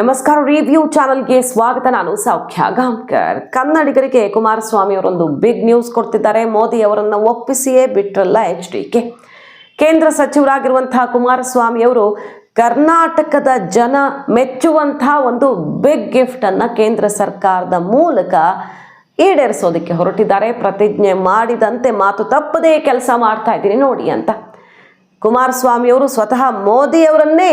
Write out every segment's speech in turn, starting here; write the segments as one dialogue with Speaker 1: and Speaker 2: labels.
Speaker 1: ನಮಸ್ಕಾರ ರಿವ್ಯೂ ಚಾನಲ್ಗೆ ಸ್ವಾಗತ. ನಾನು ಸೌಖ್ಯ ಗಾಂಕರ್ ಕನ್ನಡಿಗರಿಗೆ ಕುಮಾರಸ್ವಾಮಿ ಅವರೊಂದು ಬಿಗ್ ನ್ಯೂಸ್ ಕೊಡ್ತಿದ್ದಾರೆ. ಮೋದಿ ಅವರನ್ನು ಒಪ್ಪಿಸಿಯೇ ಬಿಟ್ರಲ್ಲ ಎಚ್ ಡಿ ಕೆ. ಕೇಂದ್ರ ಸಚಿವರಾಗಿರುವಂತಹ ಕುಮಾರಸ್ವಾಮಿ ಅವರು ಕರ್ನಾಟಕದ ಜನ ಮೆಚ್ಚುವಂತಹ ಒಂದು ಬಿಗ್ ಗಿಫ್ಟ್ ಅನ್ನ ಕೇಂದ್ರ ಸರ್ಕಾರದ ಮೂಲಕ ಈಡೇರಿಸೋದಕ್ಕೆ ಹೊರಟಿದ್ದಾರೆ. ಪ್ರತಿಜ್ಞೆ ಮಾಡಿದಂತೆ ಮಾತು ತಪ್ಪದೇ ಕೆಲಸ ಮಾಡ್ತಾ ಇದ್ದೀನಿ. ನೋಡಿ ಅಂತ. ಕುಮಾರಸ್ವಾಮಿ ಅವರು ಸ್ವತಃ ಮೋದಿ ಅವರನ್ನೇ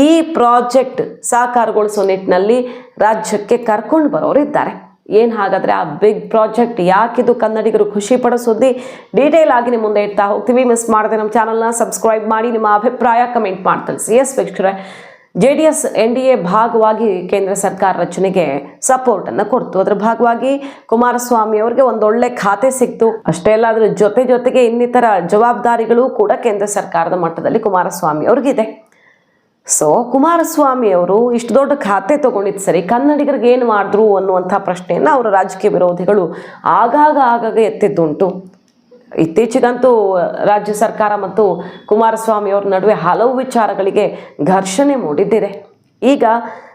Speaker 1: ಈ ಪ್ರಾಜೆಕ್ಟ್ ಸಾಕಾರಗೊಳಿಸೋ ನಿಟ್ಟಿನಲ್ಲಿ ರಾಜ್ಯಕ್ಕೆ ಕರ್ಕೊಂಡು ಬರೋರಿದ್ದಾರೆ ಏನು ಹಾಗಾದರೆ ಆ ಬಿಗ್ ಪ್ರಾಜೆಕ್ಟ್ ಯಾಕಿದು ಕನ್ನಡಿಗರು ಖುಷಿ ಪಡೋ ಸುದ್ದಿ? ಡೀಟೇಲ್ ಆಗಿ ನಿಮ್ಮ ಮುಂದೆ ಇಡ್ತಾ ಹೋಗ್ತೀವಿ. ಮಿಸ್ ಮಾಡದೆ ನಮ್ಮ ಚಾನಲ್ನ ಸಬ್ಸ್ಕ್ರೈಬ್ ಮಾಡಿ, ನಿಮ್ಮ ಅಭಿಪ್ರಾಯ ಕಮೆಂಟ್ ಮಾಡಿ ತಿಳಿಸಿ. ಎಸ್ ವೀಕ್ಷಕರೇ J D S N D A ಭಾಗವಾಗಿ ಕೇಂದ್ರ ಸರ್ಕಾರ ರಚನೆಗೆ ಸಪೋರ್ಟನ್ನು ಕೊಡ್ತು. ಅದರ ಭಾಗವಾಗಿ ಕುಮಾರಸ್ವಾಮಿ ಅವರಿಗೆ ಒಂದೊಳ್ಳೆ ಖಾತೆ ಸಿಕ್ತು. ಅಷ್ಟೇ ಅಲ್ಲ, ಅದರ ಜೊತೆ ಜೊತೆಗೆ ಇನ್ನಿತರ ಜವಾಬ್ದಾರಿಗಳು ಕೂಡ ಕೇಂದ್ರ ಸರ್ಕಾರದ ಮಟ್ಟದಲ್ಲಿ ಕುಮಾರಸ್ವಾಮಿ ಅವ್ರಿಗಿದೆ. ಸೊ ಕುಮಾರಸ್ವಾಮಿ ಅವರು ಇಷ್ಟು ದೊಡ್ಡ ಖಾತೆ ತಗೊಂಡಿದ್ದು ಸರಿ ಕನ್ನಡಿಗರಿಗೆ ಏನು ಮಾಡಿದ್ರು ಅನ್ನುವಂಥ ಪ್ರಶ್ನೆಯನ್ನು ಅವರ ರಾಜಕೀಯ ವಿರೋಧಿಗಳು ಆಗಾಗ ಆಗಾಗ ಎತ್ತಿದ್ದುಂಟು. ಇತ್ತೀಚೆಗಂತೂ ರಾಜ್ಯ ಸರ್ಕಾರ ಮತ್ತು ಕುಮಾರಸ್ವಾಮಿ ಅವ್ರ ನಡುವೆ ಹಲವು ವಿಚಾರಗಳಿಗೆ ಘರ್ಷಣೆ ಮೂಡಿದ್ದಿದೆ. ಈಗ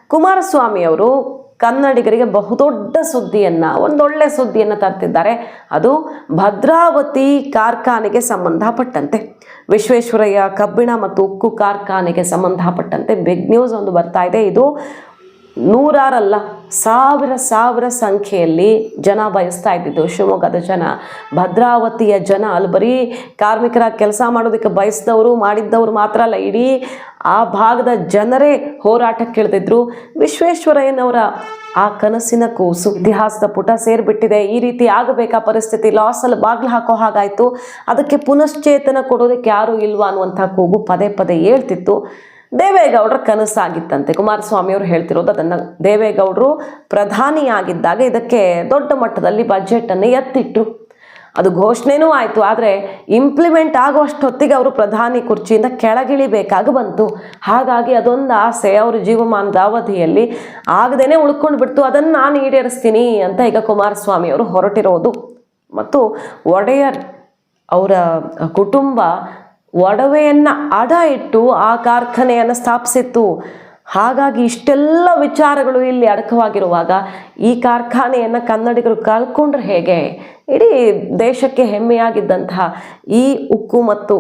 Speaker 1: ಕುಮಾರಸ್ವಾಮಿ ಅವರು ಕನ್ನಡಿಗರಿಗೆ ಬಹುದೊಡ್ಡ ಸುದ್ದಿಯನ್ನ, ಒಂದೊಳ್ಳೆ ಸುದ್ದಿಯನ್ನು ತರ್ತಿದ್ದಾರೆ. ಅದು ಭದ್ರಾವತಿ ಕಾರ್ಖಾನೆಗೆ ಸಂಬಂಧಪಟ್ಟಂತೆ. ವಿಶ್ವೇಶ್ವರಯ್ಯ ಕಬ್ಬಿಣ ಮತ್ತು ಉಕ್ಕು ಕಾರ್ಖಾನೆಗೆ ಸಂಬಂಧಪಟ್ಟಂತೆ. ಬಿಗ್ ನ್ಯೂಸ್ ಒಂದು ಬರ್ತಾ ಇದೆ. ಇದು ನೂರಾರಲ್ಲ, ಸಾವಿರ ಸಾವಿರ ಸಂಖ್ಯೆಯಲ್ಲಿ ಜನ ಬಯಸ್ತಾ ಇದ್ದಿದ್ದು. ಶಿವಮೊಗ್ಗದ ಜನ, ಭದ್ರಾವತಿಯ ಜನ ಅಲ್ಲಿ ಬರೀ ಕಾರ್ಮಿಕರ ಕೆಲಸ ಮಾಡೋದಕ್ಕೆ ಬಯಸಿದವರು, ಮಾಡಿದ್ದವರು ಮಾತ್ರ ಅಲ್ಲ, ಇಡೀ ಆ ಭಾಗದ ಜನರೇ ಹೋರಾಟಕ್ಕೆ ಇಳಿದಿದ್ರು. ವಿಶ್ವೇಶ್ವರಯ್ಯನವರ ಆ ಕನಸಿನ ಕೂಸು, ಇತಿಹಾಸದ ಪುಟ ಸೇರಿಬಿಟ್ಟಿದೆ. ಈ ರೀತಿ ಆಗಬೇಕಾ ಪರಿಸ್ಥಿತಿ ಲಾಸಲ್ಲಿ ಬಾಗಿಲು ಹಾಕೋ ಹಾಗಾಯಿತು. ಅದಕ್ಕೆ ಪುನಶ್ಚೇತನ ಕೊಡೋದಕ್ಕೆ ಯಾರೂ ಇಲ್ವಾ ಅನ್ನುವಂಥ ಕೂಗು ಪದೇ ಪದೇ ಹೇಳ್ತಿತ್ತು ದೇವೇಗೌಡರ ಕನಸಾಗಿತ್ತಂತೆ. ಕುಮಾರಸ್ವಾಮಿ ಅವರು ಹೇಳ್ತಿರೋದು ಅದನ್ನು ದೇವೇಗೌಡರು ಪ್ರಧಾನಿಯಾಗಿದ್ದಾಗ ಇದಕ್ಕೆ ದೊಡ್ಡ ಮಟ್ಟದಲ್ಲಿ ಬಜೆಟನ್ನು ಎತ್ತಿಟ್ಟು ಅದು ಘೋಷಣೆನೂ ಆಯಿತು, ಆದರೆ ಇಂಪ್ಲಿಮೆಂಟ್ ಆಗುವಷ್ಟೊತ್ತಿಗೆ ಅವರು ಪ್ರಧಾನಿ ಕುರ್ಚಿಯಿಂದ ಕೆಳಗಿಳಿಬೇಕಾಗಿ ಬಂತು. ಹಾಗಾಗಿ ಅದೊಂದು ಆಸೆ, ಅವರ ಜೀವಮಾನದ ಅವಧಿಯಲ್ಲಿ ಆಗದೇ ಉಳ್ಕೊಂಡು ಬಿಡ್ತು. ಅದನ್ನು ನಾನು ಈಡೇರಿಸ್ತೀನಿ ಅಂತ ಈಗ ಕುಮಾರಸ್ವಾಮಿ ಅವರು ಹೊರಟಿರೋದು. ಮತ್ತು ಒಡೆಯರ್ ಅವರ ಕುಟುಂಬ ಒಡವೆಯನ್ನು ಅಡ ಇಟ್ಟು ಆ ಕಾರ್ಖಾನೆಯನ್ನು ಸ್ಥಾಪಿಸಿತ್ತು. ಹಾಗಾಗಿ ಇಷ್ಟೆಲ್ಲ ವಿಚಾರಗಳು ಇಲ್ಲಿ ಅಡಕವಾಗಿರುವಾಗ ಈ ಕಾರ್ಖಾನೆಯನ್ನು ಕನ್ನಡಿಗರು ಕಳ್ಕೊಂಡ್ರೆ ಹೇಗೆ? ಇಡೀ ದೇಶಕ್ಕೆ ಹೆಮ್ಮೆಯಾಗಿದ್ದಂತಹ ಈ ಉಕ್ಕು ಮತ್ತು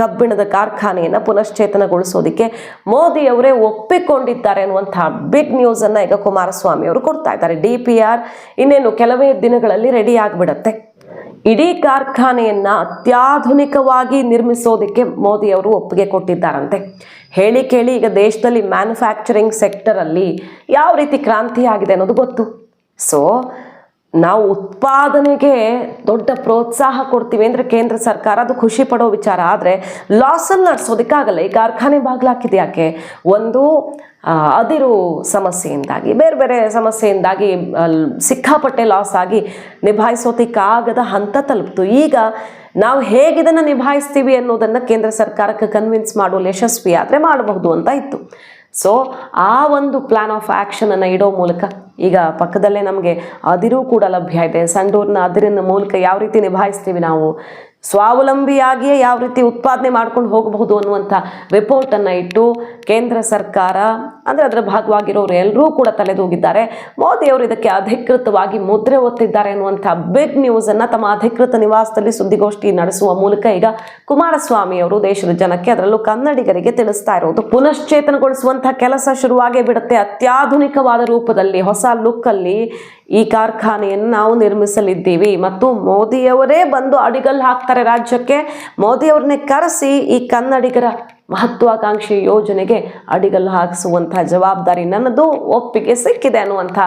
Speaker 1: ಕಬ್ಬಿಣದ ಕಾರ್ಖಾನೆಯನ್ನು ಪುನಶ್ಚೇತನಗೊಳಿಸೋದಕ್ಕೆ ಮೋದಿ ಅವರೇ ಒಪ್ಪಿಕೊಂಡಿದ್ದಾರೆ ಅನ್ನುವಂಥ ಬಿಗ್ ನ್ಯೂಸನ್ನು ಈಗ ಕುಮಾರಸ್ವಾಮಿ ಅವರು ಕೊಡ್ತಾ ಇದ್ದಾರೆ. ಡಿ ಪಿ ಆರ್ ಇನ್ನೇನು ಕೆಲವೇ ದಿನಗಳಲ್ಲಿ ರೆಡಿ ಆಗಿಬಿಡತ್ತೆ. ಇಡೀ ಕಾರ್ಖಾನೆಯನ್ನ ಅತ್ಯಾಧುನಿಕವಾಗಿ ನಿರ್ಮಿಸೋದಕ್ಕೆ ಮೋದಿ ಅವರು ಒಪ್ಪಿಗೆ ಕೊಟ್ಟಿದ್ದಾರಂತೆ. ಹೇಳಿ ಕೇಳಿ ಈಗ ದೇಶದಲ್ಲಿ ಮ್ಯಾನುಫ್ಯಾಕ್ಚರಿಂಗ್ ಸೆಕ್ಟರಲ್ಲಿ ಯಾವ ರೀತಿ ಕ್ರಾಂತಿ ಆಗಿದೆ ಅನ್ನೋದು ಗೊತ್ತು. ಸೊ ನಾವು ಉತ್ಪಾದನೆಗೆ ದೊಡ್ಡ ಪ್ರೋತ್ಸಾಹ ಕೊಡ್ತೀವಿ ಅಂದರೆ ಕೇಂದ್ರ ಸರ್ಕಾರ ಅದು ಖುಷಿ ಪಡೋ ವಿಚಾರ. ಆದರೆ ಲಾಸಲ್ಲಿ ನಡೆಸೋದಕ್ಕಾಗಲ್ಲ. ಈ ಕಾರ್ಖಾನೆ ಬಾಗ್ಲಾಕಿದೆ ಯಾಕೆ? ಒಂದು ಅದಿರು ಸಮಸ್ಯೆಯಿಂದಾಗಿ, ಬೇರೆ ಬೇರೆ ಸಮಸ್ಯೆಯಿಂದಾಗಿ ಸಿಕ್ಕಾಪಟ್ಟೆ ಲಾಸ್ ಆಗಿ ನಿಭಾಯಿಸೋದಕ್ಕಾಗದ ಹಂತ ತಲುಪ್ತು. ಈಗ ನಾವು ಹೇಗಿದನ್ನು ನಿಭಾಯಿಸ್ತೀವಿ ಅನ್ನೋದನ್ನು ಕೇಂದ್ರ ಸರ್ಕಾರಕ್ಕೆ ಕನ್ವಿನ್ಸ್ ಮಾಡುವಲ್ಲಿ ಯಶಸ್ವಿ ಆದರೆ ಮಾಡಬಹುದು ಅಂತ ಇತ್ತು. ಸೊ ಆ ಒಂದು ಪ್ಲಾನ್ ಆಫ್ ಆ್ಯಕ್ಷನನ್ನು ಇಡೋ ಮೂಲಕ ಈಗ ಪಕ್ಕದಲ್ಲೇ ನಮಗೆ ಅದಿರು ಕೂಡ ಲಭ್ಯ ಇದೆ. ಸಂಡೂರಿನ ಅದಿರಿನ ಮೂಲಕ ಯಾವ ರೀತಿ ನಿಭಾಯಿಸ್ತೀವಿ ನಾವು? ಸ್ವಾವಲಂಬಿಯಾಗಿಯೇ ಯಾವ ರೀತಿ ಉತ್ಪಾದನೆ ಮಾಡ್ಕೊಂಡು ಹೋಗಬಹುದು ಅನ್ನುವಂಥ ರಿಪೋರ್ಟನ್ನು ಇಟ್ಟು ಕೇಂದ್ರ ಸರ್ಕಾರ, ಅಂದರೆ ಅದರ ಭಾಗವಾಗಿರೋರು ಎಲ್ಲರೂ ಕೂಡ ತಲೆದೂಗಿದ್ದಾರೆ. ಮೋದಿಯವರು ಇದಕ್ಕೆ ಅಧಿಕೃತವಾಗಿ ಮುದ್ರೆ ಒತ್ತಿದ್ದಾರೆ ಅನ್ನುವಂಥ ಬಿಗ್ ನ್ಯೂಸನ್ನು ತಮ್ಮ ಅಧಿಕೃತ ನಿವಾಸದಲ್ಲಿ ಸುದ್ದಿಗೋಷ್ಠಿ ನಡೆಸುವ ಮೂಲಕ ಈಗ ಕುಮಾರಸ್ವಾಮಿ ಅವರು ದೇಶದ ಜನಕ್ಕೆ ಅದರಲ್ಲೂ ಕನ್ನಡಿಗರಿಗೆ ತಿಳಿಸ್ತಾ ಇರೋದು. ಪುನಶ್ಚೇತನಗೊಳಿಸುವಂಥ ಕೆಲಸ ಶುರುವಾಗೇ ಬಿಡುತ್ತೆ. ಅತ್ಯಾಧುನಿಕವಾದ ರೂಪದಲ್ಲಿ, ಹೊಸ ಲುಕ್ಕಲ್ಲಿ ಈ ಕಾರ್ಖಾನೆಯನ್ನು ನಾವು ನಿರ್ಮಿಸಲಿದ್ದೀವಿ. ಮತ್ತು ಮೋದಿಯವರೇ ಬಂದು ಅಡಿಗಲ್ಲು ಹಾಕ್ತಾರೆ ರಾಜ್ಯಕ್ಕೆ. ಮೋದಿಯವ್ರನ್ನೇ ಕರೆಸಿ ಈ ಕನ್ನಡಿಗರ ಮಹತ್ವಾಕಾಂಕ್ಷಿ ಯೋಜನೆಗೆ ಅಡಿಗಲ್ಲು ಹಾಕಿಸುವಂತಹ ಜವಾಬ್ದಾರಿ ನನ್ನದು, ಒಪ್ಪಿಗೆ ಸಿಕ್ಕಿದೆ ಅನ್ನುವಂಥ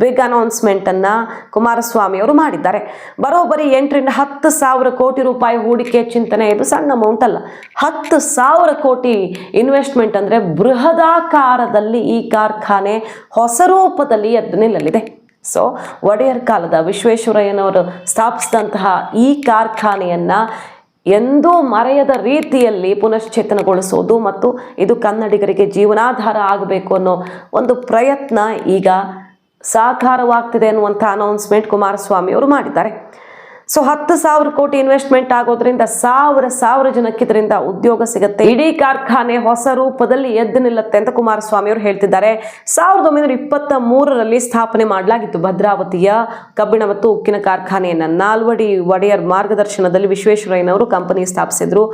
Speaker 1: ಬಿಗ್ ಅನೌನ್ಸ್ಮೆಂಟನ್ನು ಕುಮಾರಸ್ವಾಮಿ ಅವರು ಮಾಡಿದ್ದಾರೆ. ಬರೋಬ್ಬರಿ ಎಂಟರಿಂದ ಹತ್ತು ಸಾವಿರ ಕೋಟಿ ರೂಪಾಯಿ ಹೂಡಿಕೆ ಚಿಂತನೆ ಇದು ಸಣ್ಣ ಅಮೌಂಟ್ ಅಲ್ಲ. ಹತ್ತು ಸಾವಿರ ಕೋಟಿ ಇನ್ವೆಸ್ಟ್ಮೆಂಟ್ ಅಂದರೆ ಬೃಹದಾಕಾರದಲ್ಲಿ ಈ ಕಾರ್ಖಾನೆ ಹೊಸ ರೂಪದಲ್ಲಿ ಎದ್ದು ನಿಲ್ಲಲಿದೆ. ಸೊ ಒಡೆಯರ್ ಕಾಲದ ವಿಶ್ವೇಶ್ವರಯ್ಯನವರು ಸ್ಥಾಪಿಸಿದಂತಹ ಈ ಕಾರ್ಖಾನೆಯನ್ನು ಎಂದೂ ಮರೆಯದ ರೀತಿಯಲ್ಲಿ ಪುನಶ್ಚೇತನಗೊಳಿಸೋದು ಮತ್ತು ಇದು ಕನ್ನಡಿಗರಿಗೆ ಜೀವನಾಧಾರ ಆಗಬೇಕು ಅನ್ನೋ ಒಂದು ಪ್ರಯತ್ನ ಈಗ ಸಾಕಾರವಾಗ್ತಿದೆ ಅನ್ನುವಂಥ ಅನೌನ್ಸ್ಮೆಂಟ್ ಕುಮಾರಸ್ವಾಮಿ ಅವರು ಮಾಡಿದ್ದಾರೆ. ಸೊ ಹತ್ತು ಸಾವಿರ ಕೋಟಿ ಇನ್ವೆಸ್ಟ್ಮೆಂಟ್ ಆಗೋದ್ರಿಂದ, ಸಾವಿರ ಸಾವಿರ ಜನಕ್ಕೆ ಇದರಿಂದ ಉದ್ಯೋಗ ಸಿಗುತ್ತೆ. ಇಡೀ ಕಾರ್ಖಾನೆ ಹೊಸ ರೂಪದಲ್ಲಿ ಎದ್ದು ನಿಲ್ಲುತ್ತೆ ಅಂತ ಕುಮಾರಸ್ವಾಮಿ ಅವರು ಹೇಳ್ತಿದ್ದಾರೆ. ಸಾವಿರದ ಒಂಬೈನೂರ ಇಪ್ಪತ್ತ ಮೂರರಲ್ಲಿ ಸ್ಥಾಪನೆ ಮಾಡಲಾಗಿತ್ತು ಭದ್ರಾವತಿಯ ಕಬ್ಬಿಣ ಮತ್ತು ಉಕ್ಕಿನ ಕಾರ್ಖಾನೆಯನ್ನ. ನಾಲ್ವಡಿ ಒಡೆಯರ್ ಮಾರ್ಗದರ್ಶನದಲ್ಲಿ ವಿಶ್ವೇಶ್ವರಯ್ಯನವರು ಕಂಪನಿ ಸ್ಥಾಪಿಸಿದ್ರು.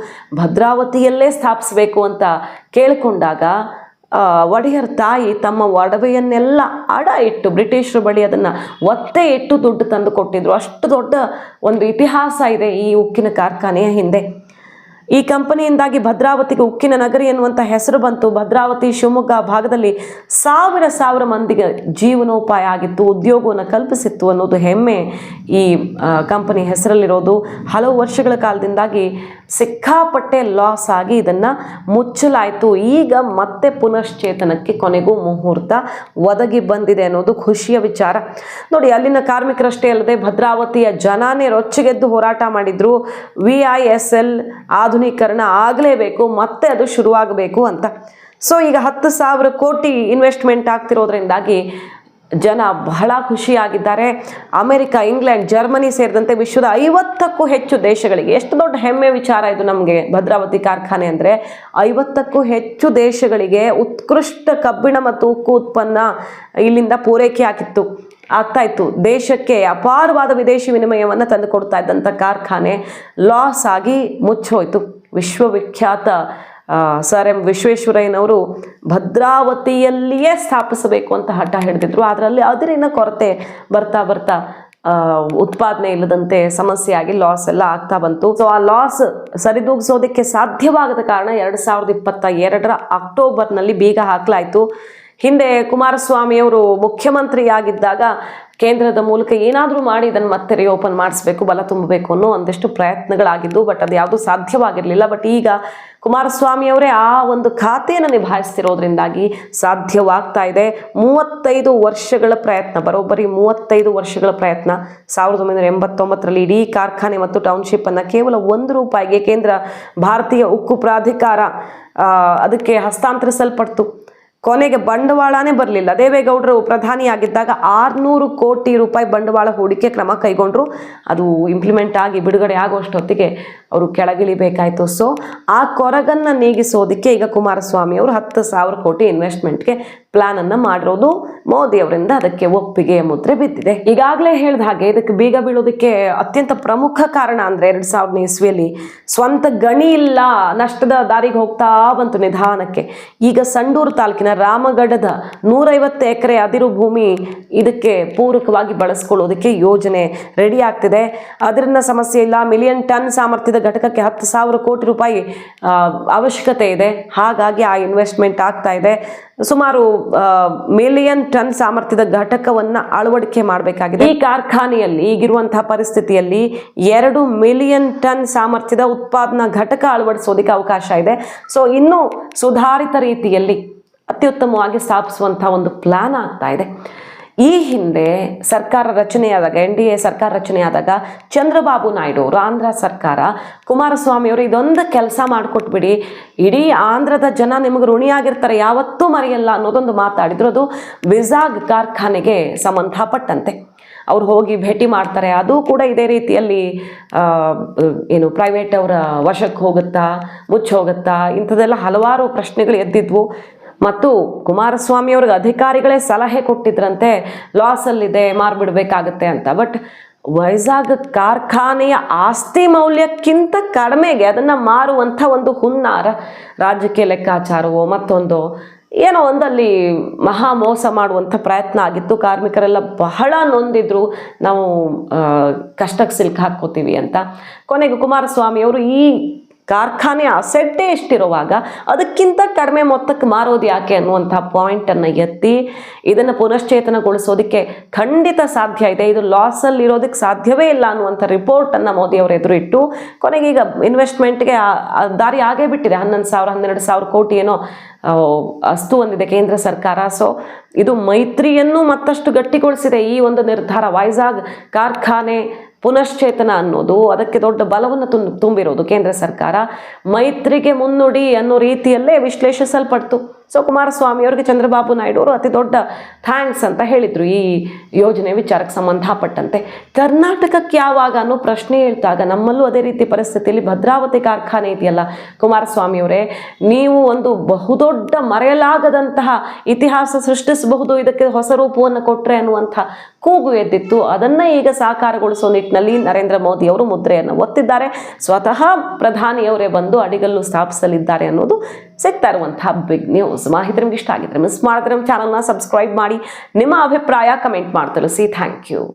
Speaker 1: ಭದ್ರಾವತಿಯಲ್ಲೇ ಸ್ಥಾಪಿಸಬೇಕು ಅಂತ ಕೇಳಿಕೊಂಡಾಗ ಒಡೆಯರ್ ತಾಯಿ ತಮ್ಮ ಒಡವೆಯನ್ನೆಲ್ಲ ಅಡ ಇಟ್ಟು ಬ್ರಿಟಿಷರ ಬಳಿ ಅದನ್ನು ಒತ್ತೆ ಇಟ್ಟು ದುಡ್ಡು ತಂದು ಕೊಟ್ಟಿದ್ರು. ಅಷ್ಟು ದೊಡ್ಡ ಒಂದು ಇತಿಹಾಸ ಇದೆ ಈ ಉಕ್ಕಿನ ಕಾರ್ಖಾನೆಯ ಹಿಂದೆ. ಈ ಕಂಪನಿಯಿಂದಾಗಿ ಭದ್ರಾವತಿಗೆ ಉಕ್ಕಿನ ನಗರಿ ಎನ್ನುವಂಥ ಹೆಸರು ಬಂತು. ಭದ್ರಾವತಿ ಶಿವಮೊಗ್ಗ ಭಾಗದಲ್ಲಿ ಸಾವಿರ ಸಾವಿರ ಮಂದಿಗೆ ಜೀವನೋಪಾಯ ಆಗಿತ್ತು, ಉದ್ಯೋಗವನ್ನು ಕಲ್ಪಿಸಿತ್ತು ಅನ್ನೋದು ಹೆಮ್ಮೆ ಈ ಕಂಪನಿ ಹೆಸರಲ್ಲಿರೋದು. ಹಲವು ವರ್ಷಗಳ ಕಾಲದಿಂದಾಗಿ ಸಿಕ್ಕಾಪಟ್ಟೆ ಲಾಸ್ ಆಗಿ ಇದನ್ನು ಮುಚ್ಚಲಾಯಿತು. ಈಗ ಮತ್ತೆ ಪುನಶ್ಚೇತನಕ್ಕೆ ಕೊನೆಗೂ ಮುಹೂರ್ತ ಒದಗಿ ಬಂದಿದೆ ಅನ್ನೋದು ಖುಷಿಯ ವಿಚಾರ. ನೋಡಿ, ಅಲ್ಲಿನ ಕಾರ್ಮಿಕರಷ್ಟೇ ಅಲ್ಲದೆ ಭದ್ರಾವತಿಯ ಜನಾನೇ ರೊಚ್ಚಿಗೆದ್ದು ಹೋರಾಟ ಮಾಡಿದ್ರು. ವಿ ಐ ಎಸ್ ಎಲ್ ಆಧುನೀಕರಣ ಆಗಲೇಬೇಕು, ಮತ್ತೆ ಅದು ಶುರುವಾಗಬೇಕು ಅಂತ. ಸೊ ಈಗ ಹತ್ತು ಸಾವಿರ ಕೋಟಿ ಇನ್ವೆಸ್ಟ್ಮೆಂಟ್ ಆಗ್ತಿರೋದ್ರಿಂದಾಗಿ ಜನ ಬಹಳ ಖುಷಿಯಾಗಿದ್ದಾರೆ. ಅಮೆರಿಕ, ಇಂಗ್ಲೆಂಡ್, ಜರ್ಮನಿ ಸೇರಿದಂತೆ ವಿಶ್ವದ ಐವತ್ತಕ್ಕೂ ಹೆಚ್ಚು ದೇಶಗಳಿಗೆ ಎಷ್ಟು ದೊಡ್ಡ ಹೆಮ್ಮೆ ವಿಚಾರ ಇದು ನಮಗೆ ಭದ್ರಾವತಿ ಕಾರ್ಖಾನೆ ಅಂದರೆ. ಐವತ್ತಕ್ಕೂ ಹೆಚ್ಚು ದೇಶಗಳಿಗೆ ಉತ್ಕೃಷ್ಟ ಕಬ್ಬಿಣ ಮತ್ತು ಉಕ್ಕು ಉತ್ಪನ್ನ ಇಲ್ಲಿಂದ ಪೂರೈಕೆ ಆಗಿತ್ತು. ಆಗ್ತಾ ಇತ್ತು. ದೇಶಕ್ಕೆ ಅಪಾರವಾದ ವಿದೇಶಿ ವಿನಿಮಯವನ್ನು ತಂದು ಕೊಡ್ತಾ ಇದ್ದಂಥ ಕಾರ್ಖಾನೆ ಲಾಸ್ ಆಗಿ ಮುಚ್ಚೋಯ್ತು. ವಿಶ್ವವಿಖ್ಯಾತ ಸರ್ ಎಂ ವಿಶ್ವೇಶ್ವರಯ್ಯನವರು ಭದ್ರಾವತಿಯಲ್ಲಿಯೇ ಸ್ಥಾಪಿಸಬೇಕು ಅಂತ ಹಠ ಹಿಡಿದಿದ್ರು. ಅದರಲ್ಲಿ ಅದರಿನ ಕೊರತೆ ಬರ್ತಾ ಬರ್ತಾ ಉತ್ಪಾದನೆ ಇಲ್ಲದಂತೆ ಸಮಸ್ಯೆ ಆಗಿ ಲಾಸ್ ಎಲ್ಲ ಆಗ್ತಾ ಬಂತು. ಸೊ ಆ ಲಾಸ್ ಸರಿದೂಗಿಸೋದಕ್ಕೆ ಸಾಧ್ಯವಾಗದ ಕಾರಣ ಎರಡು ಸಾವಿರದ ಇಪ್ಪತ್ತ ಎರಡರ ಅಕ್ಟೋಬರ್ನಲ್ಲಿ ಬೀಗ ಹಾಕಲಾಯಿತು. ಹಿಂದೆ ಕುಮಾರಸ್ವಾಮಿಯವರು ಮುಖ್ಯಮಂತ್ರಿಯಾಗಿದ್ದಾಗ ಕೇಂದ್ರದ ಮೂಲಕ ಏನಾದರೂ ಮಾಡಿ ಇದನ್ನು ಮತ್ತೆ ರಿಓಪನ್ ಮಾಡಿಸ್ಬೇಕು, ಬಲ ತುಂಬಬೇಕು ಅನ್ನೋ ಒಂದಿಷ್ಟು ಪ್ರಯತ್ನಗಳಾಗಿದ್ದು ಬಟ್ ಅದು ಯಾವುದೂ ಸಾಧ್ಯವಾಗಿರಲಿಲ್ಲ. ಬಟ್ ಈಗ ಕುಮಾರಸ್ವಾಮಿ ಅವರೇ ಆ ಒಂದು ಖಾತೆಯನ್ನು ನಿಭಾಯಿಸ್ತಿರೋದ್ರಿಂದಾಗಿ ಸಾಧ್ಯವಾಗ್ತಾ ಇದೆ. ಮೂವತ್ತೈದು ವರ್ಷಗಳ ಪ್ರಯತ್ನ, ಬರೋಬ್ಬರಿ ಮೂವತ್ತೈದು ವರ್ಷಗಳ ಪ್ರಯತ್ನ. ಸಾವಿರದ ಒಂಬೈನೂರ ಎಂಬತ್ತೊಂಬತ್ತರಲ್ಲಿ ಇಡೀ ಕಾರ್ಖಾನೆ ಮತ್ತು ಟೌನ್ಶಿಪ್ಪನ್ನು ಕೇವಲ ಒಂದು ರೂಪಾಯಿಗೆ ಕೇಂದ್ರ ಭಾರತೀಯ ಉಕ್ಕು ಪ್ರಾಧಿಕಾರ ಅದಕ್ಕೆ ಹಸ್ತಾಂತರಿಸಲ್ಪಡ್ತು. ಕೊನೆಗೆ ಬಂಡವಾಳನೇ ಬರಲಿಲ್ಲ. ದೇವೇಗೌಡರು ಪ್ರಧಾನಿಯಾಗಿದ್ದಾಗ ಆರುನೂರು ಕೋಟಿ ರೂಪಾಯಿ ಬಂಡವಾಳ ಹೂಡಿಕೆ ಕ್ರಮ ಕೈಗೊಂಡ್ರು. ಅದು ಇಂಪ್ಲಿಮೆಂಟ್ ಆಗಿ ಬಿಡುಗಡೆ ಆಗುವಷ್ಟೊತ್ತಿಗೆ ಅವರು ಕೆಳಗಿಳಿಬೇಕಾಯಿತು. ಸೊ ಆ ಕೊರಗನ್ನು ನೀಗಿಸೋದಕ್ಕೆ ಈಗ ಕುಮಾರಸ್ವಾಮಿ ಅವರು ಹತ್ತು ಸಾವಿರ ಕೋಟಿ ಇನ್ವೆಸ್ಟ್ಮೆಂಟ್ಗೆ ಪ್ಲಾನನ್ನು ಮಾಡಿರೋದು ಮೋದಿ ಅವರಿಂದ. ಅದಕ್ಕೆ ಒಪ್ಪಿಗೆ ಮುದ್ರೆ ಬಿದ್ದಿದೆ. ಈಗಾಗಲೇ ಹೇಳಿದ ಹಾಗೆ ಇದಕ್ಕೆ ಬೀಗ ಬೀಳೋದಕ್ಕೆ ಅತ್ಯಂತ ಪ್ರಮುಖ ಕಾರಣ ಅಂದ್ರೆ ಎರಡ್ ಸಾವಿರದ ಇಸ್ವಿಯಲ್ಲಿ ಸ್ವಂತ ಗಣಿ ಇಲ್ಲ, ನಷ್ಟದ ದಾರಿಗೆ ಹೋಗ್ತಾ ಬಂತು ನಿಧಾನಕ್ಕೆ. ಈಗ ಸಂಡೂರು ತಾಲೂಕಿನ ರಾಮಗಢದ ನೂರೈವತ್ತು ಎಕರೆ ಅದಿರು ಭೂಮಿ ಇದಕ್ಕೆ ಪೂರಕವಾಗಿ ಬಳಸ್ಕೊಳ್ಳೋದಕ್ಕೆ ಯೋಜನೆ ರೆಡಿ ಆಗ್ತಿದೆ. ಅದರಿಂದ ಸಮಸ್ಯೆ ಇಲ್ಲ. ಮಿಲಿಯನ್ ಟನ್ ಸಾಮರ್ಥ್ಯದ ಘಟಕಕ್ಕೆ ಹತ್ತು ಸಾವಿರ ಕೋಟಿ ರೂಪಾಯಿ ಅವಶ್ಯಕತೆ ಇದೆ. ಹಾಗಾಗಿ ಆ ಇನ್ವೆಸ್ಟ್ಮೆಂಟ್ ಆಗ್ತಾ ಇದೆ. ಸುಮಾರು ಮಿಲಿಯನ್ ಟನ್ ಸಾಮರ್ಥ್ಯದ ಘಟಕವನ್ನು ಅಳವಡಿಕೆ ಮಾಡಬೇಕಾಗಿದೆ. ಈ ಕಾರ್ಖಾನೆಯಲ್ಲಿ, ಈಗಿರುವಂತಹ ಪರಿಸ್ಥಿತಿಯಲ್ಲಿ ಎರಡು ಮಿಲಿಯನ್ ಟನ್ ಸಾಮರ್ಥ್ಯದ ಉತ್ಪಾದನಾ ಘಟಕ ಅಳವಡಿಸೋದಕ್ಕೆ ಅವಕಾಶ ಇದೆ. ಸೊ ಇನ್ನೂ ಸುಧಾರಿತ ರೀತಿಯಲ್ಲಿ ಅತ್ಯುತ್ತಮವಾಗಿ ಸ್ಥಾಪಿಸುವಂತಹ ಒಂದು ಪ್ಲಾನ್ ಆಗ್ತಾ ಇದೆ. ಈ ಹಿಂದೆ ಸರ್ಕಾರ ರಚನೆಯಾದಾಗ, ಎನ್ ಡಿ ಎ ಸರ್ಕಾರ ರಚನೆಯಾದಾಗ ಚಂದ್ರಬಾಬು ನಾಯ್ಡು ಅವರು ಆಂಧ್ರ ಸರ್ಕಾರ, ಕುಮಾರಸ್ವಾಮಿ ಅವರು ಇದೊಂದು ಕೆಲಸ ಮಾಡಿಕೊಟ್ಬಿಡಿ, ಇಡೀ ಆಂಧ್ರದ ಜನ ನಿಮಗೆ ಋಣಿಯಾಗಿರ್ತಾರೆ, ಯಾವತ್ತೂ ಮರೆಯಲ್ಲ ಅನ್ನೋದೊಂದು ಮಾತಾಡಿದ್ರು. ಅದು ವಿಜಾಗ್ ಕಾರ್ಖಾನೆಗೆ ಸಂಬಂಧಪಟ್ಟಂತೆ. ಅವ್ರು ಹೋಗಿ ಭೇಟಿ ಮಾಡ್ತಾರೆ. ಅದು ಕೂಡ ಇದೇ ರೀತಿಯಲ್ಲಿ ಏನು ಪ್ರೈವೇಟ್ ಅವರ ವಶಕ್ಕೆ ಹೋಗುತ್ತಾ ಮುಚ್ಚಿ ಹೋಗುತ್ತಾ ಇಂಥದ್ದೆಲ್ಲ ಹಲವಾರು ಪ್ರಶ್ನೆಗಳು ಎದ್ದಿದ್ವು. ಮತ್ತು ಕುಮಾರಸ್ವಾಮಿ ಅವ್ರಿಗೆ ಅಧಿಕಾರಿಗಳೇ ಸಲಹೆ ಕೊಟ್ಟಿದ್ರಂತೆ ಲಾಸಲ್ಲಿದೆ ಮಾರ್ಬಿಡ್ಬೇಕಾಗತ್ತೆ ಅಂತ. ಬಟ್ ವೈಜಾಗ್ ಕಾರ್ಖಾನೆಯ ಆಸ್ತಿ ಮೌಲ್ಯಕ್ಕಿಂತ ಕಡಿಮೆಗೆ ಅದನ್ನು ಮಾರುವಂಥ ಒಂದು ಹುನ್ನಾರ ರಾಜಕೀಯ ಲೆಕ್ಕಾಚಾರವೋ ಮತ್ತೊಂದು ಏನೋ ಒಂದಲ್ಲಿ ಮಹಾ ಮೋಸ ಮಾಡುವಂಥ ಪ್ರಯತ್ನ ಆಗಿತ್ತು. ಕಾರ್ಮಿಕರೆಲ್ಲ ಬಹಳ ನೊಂದಿದ್ರು, ನಾವು ಕಷ್ಟಕ್ಕೆ ಸಿಲ್ಕ್ ಹಾಕ್ಕೋತೀವಿ ಅಂತ. ಕೊನೆಗೆ ಕುಮಾರಸ್ವಾಮಿ ಅವರು ಈ ಕಾರ್ಖಾನೆ ಅಸೆಟ್ಟೇ ಎಷ್ಟಿರುವಾಗ ಅದಕ್ಕಿಂತ ಕಡಿಮೆ ಮೊತ್ತಕ್ಕೆ ಮಾರೋದು ಯಾಕೆ ಅನ್ನುವಂಥ ಪಾಯಿಂಟನ್ನು ಎತ್ತಿ ಇದನ್ನು ಪುನಶ್ಚೇತನಗೊಳಿಸೋದಕ್ಕೆ ಖಂಡಿತ ಸಾಧ್ಯ ಇದೆ. ಇದು ಲಾಸಲ್ಲಿ ಇರೋದಕ್ಕೆ ಸಾಧ್ಯವೇ ಇಲ್ಲ ಅನ್ನುವಂಥ ರಿಪೋರ್ಟನ್ನು ಮೋದಿ ಅವರು ಎದುರಿಟ್ಟು ಕೊನೆಗೆ ಈಗ ಇನ್ವೆಸ್ಟ್ಮೆಂಟ್ಗೆ ದಾರಿ ಆಗೇ ಬಿಟ್ಟಿದೆ. ಹನ್ನೊಂದು ಸಾವಿರ, ಹನ್ನೆರಡು ಸಾವಿರ ಕೋಟಿ ಏನೋ ಅಸ್ತು ಹೊಂದಿದೆ ಕೇಂದ್ರ ಸರ್ಕಾರ. ಸೊ ಇದು ಮೈತ್ರಿಯನ್ನು ಮತ್ತಷ್ಟು ಗಟ್ಟಿಗೊಳಿಸಿದೆ. ಈ ಒಂದು ನಿರ್ಧಾರ ವೈಜಾಗ್ ಕಾರ್ಖಾನೆ ಪುನಶ್ಚೇತನ ಅನ್ನೋದು ಅದಕ್ಕೆ ದೊಡ್ಡ ಬಲವನ್ನು ತುಂಬ ತುಂಬಿರೋದು ಕೇಂದ್ರ ಸರ್ಕಾರ. ಮೈತ್ರಿಗೆ ಮುನ್ನುಡಿ ಅನ್ನೋ ರೀತಿಯಲ್ಲೇ ವಿಶ್ಲೇಷಿಸಲ್ಪಡ್ತು. ಸೊ ಕುಮಾರಸ್ವಾಮಿ ಅವರಿಗೆ ಚಂದ್ರಬಾಬು ನಾಯ್ಡು ಅವರು ಅತಿ ದೊಡ್ಡ ಥ್ಯಾಂಕ್ಸ್ ಅಂತ ಹೇಳಿದರು ಈ ಯೋಜನೆ ವಿಚಾರಕ್ಕೆ ಸಂಬಂಧಪಟ್ಟಂತೆ. ಕರ್ನಾಟಕಕ್ಕೆ ಯಾವಾಗ ಅನ್ನೋ ಪ್ರಶ್ನೆ ಹೇಳ್ತಾಗ ನಮ್ಮಲ್ಲೂ ಅದೇ ರೀತಿ ಪರಿಸ್ಥಿತಿಯಲ್ಲಿ ಭದ್ರಾವತಿ ಕಾರ್ಖಾನೆ ಇದೆಯಲ್ಲ ಕುಮಾರಸ್ವಾಮಿ ಅವರೇ, ನೀವು ಒಂದು ಬಹುದೊಡ್ಡ ಮರೆಯಲಾಗದಂತಹ ಇತಿಹಾಸ ಸೃಷ್ಟಿಸಬಹುದು, ಇದಕ್ಕೆ ಹೊಸ ರೂಪವನ್ನು ಕೊಟ್ಟರೆ ಅನ್ನುವಂಥ ಕೂಗು ಎದ್ದಿತ್ತು. ಅದನ್ನು ಈಗ ಸಾಕಾರಗೊಳಿಸೋ ನಿಟ್ಟಿನಲ್ಲಿ ನರೇಂದ್ರ ಮೋದಿ ಅವರು ಮುದ್ರೆಯನ್ನು ಒತ್ತಿದ್ದಾರೆ. ಸ್ವತಃ ಪ್ರಧಾನಿಯವರೇ ಬಂದು ಅಡಿಗಲ್ಲು ಸ್ಥಾಪಿಸಲಿದ್ದಾರೆ ಅನ್ನೋದು ಸಿಗ್ತಾ ಇರುವಂತಹ ಬಿಗ್ ನ್ಯೂಸ್ ಮಾಹಿತಿ ನಿಮ್ಗೆ ಇಷ್ಟ ಆಗಿದ್ರೆ ಮಿಸ್ ಮಾಡಿದ್ರೆ ನಮ್ಮ ಚಾನಲ್ನ ಸಬ್ಸ್ಕ್ರೈಬ್ ಮಾಡಿ. ನಿಮ್ಮ ಅಭಿಪ್ರಾಯ ಕಮೆಂಟ್ ಮಾಡಿ ತಿಳಿಸಿ. Thank you